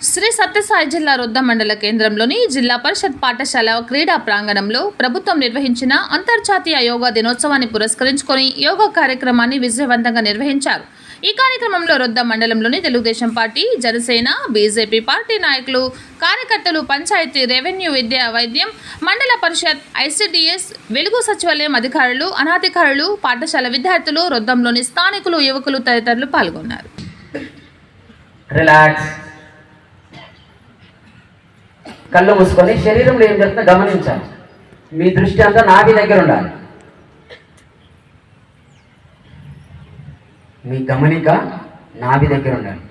శ్రీ సత్యసాయి జిల్లా రొద్ద మండల కేంద్రంలోని జిల్లా పరిషత్ పాఠశాల క్రీడా ప్రాంగణంలో ప్రభుత్వం నిర్వహించిన అంతర్జాతీయ యోగా దినోత్సవాన్ని పురస్కరించుకొని యోగా కార్యక్రమాన్ని విజయవంతంగా నిర్వహించారు. ఈ కార్యక్రమంలో రొద్ద మండలంలోని Telugu Desam party Janasena BJP party నాయకులు కార్యకర్తలు పంచాయతీ రెవెన్యూ విద్యా వైద్యం మండల పరిషత్ ఐసిడిఎస్ వెలుగు సచివాలయం అధికారులు అనాధికారులు పాఠశాల విద్యార్థులు రొద్దంలోని స్థానికులు యువకులు తదితరులు పాల్గొన్నారు. రిలాక్స్ కళ్ళు మూసుకొని శరీరంలో ఏం జరుగుతుందో గమనించాలి. మీ దృష్టి అంతా నాభి దగ్గర ఉండాలి. మీ గమనిక నాభి దగ్గర ఉండాలి.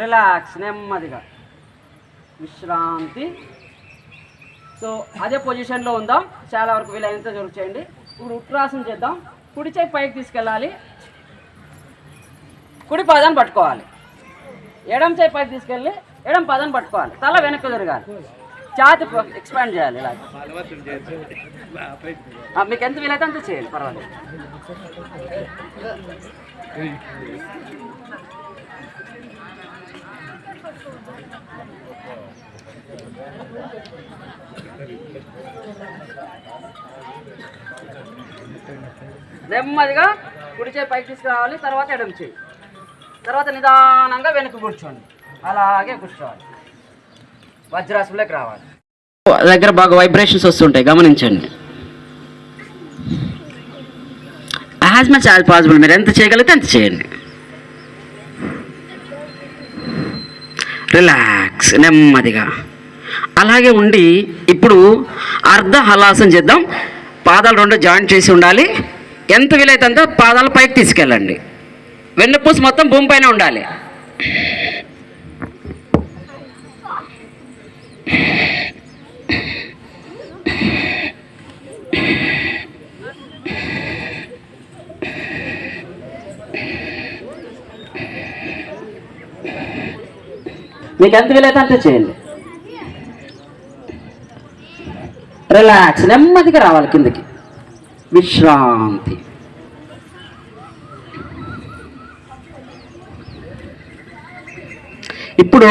రిలాక్స్ నెమ్మదిగా. విశ్రాంతి. సో అదే పొజిషన్లో ఉందాం. చాలా వరకు వీలైనంత జరుగు చేయండి. ఇప్పుడు ఉట్రాసం చేద్దాం. కుడి చేయి పైకి తీసుకెళ్ళాలి. కుడి పాదాన్ని పట్టుకోవాలి. ఎడం చేయి పైకి తీసుకెళ్ళి ఎడం పాదాన్ని పట్టుకోవాలి. తల వెనక్కి తిరగాలి. ఛాతి ఎక్స్పాండ్ చేయాలి ఇలా మీకు ఎంత వీలైతే అంత చేయండి పర్వాలేదు. నెమ్మదిగా కుడి చేయి పైకి తీసుకురావాలి తర్వాత ఎడమ చేయి. తర్వాత నిదానంగా వెనక్కి కూర్చోండి. అలాగే కూర్చోవాలి. వజ్రాసులోకి రావాలి. దగ్గర బాగా వైబ్రేషన్స్ వస్తుంటాయి గమనించండి. యాజ్ మచ్ యాజ్ పాసిబుల్ మీరు ఎంత చేయగలిగితే అంత చేయండి. రిలాక్స్ నెమ్మదిగా. అలాగే ఉండి ఇప్పుడు అర్ధ హలాసం చేద్దాం. పాదాలు రెండు జాయింట్ చేసి ఉండాలి. ఎంత వీలైతే అంత పాదాలు పైకి తీసుకెళ్ళండి. వెన్నపూస మొత్తం భూమి పైన ఉండాలి. మీకు ఎంత వీలైతే అంత చేయండి. రిలాక్స్ నెమ్మదిగా రావాలి కిందకి. విశ్రాంతి. ఇప్పుడు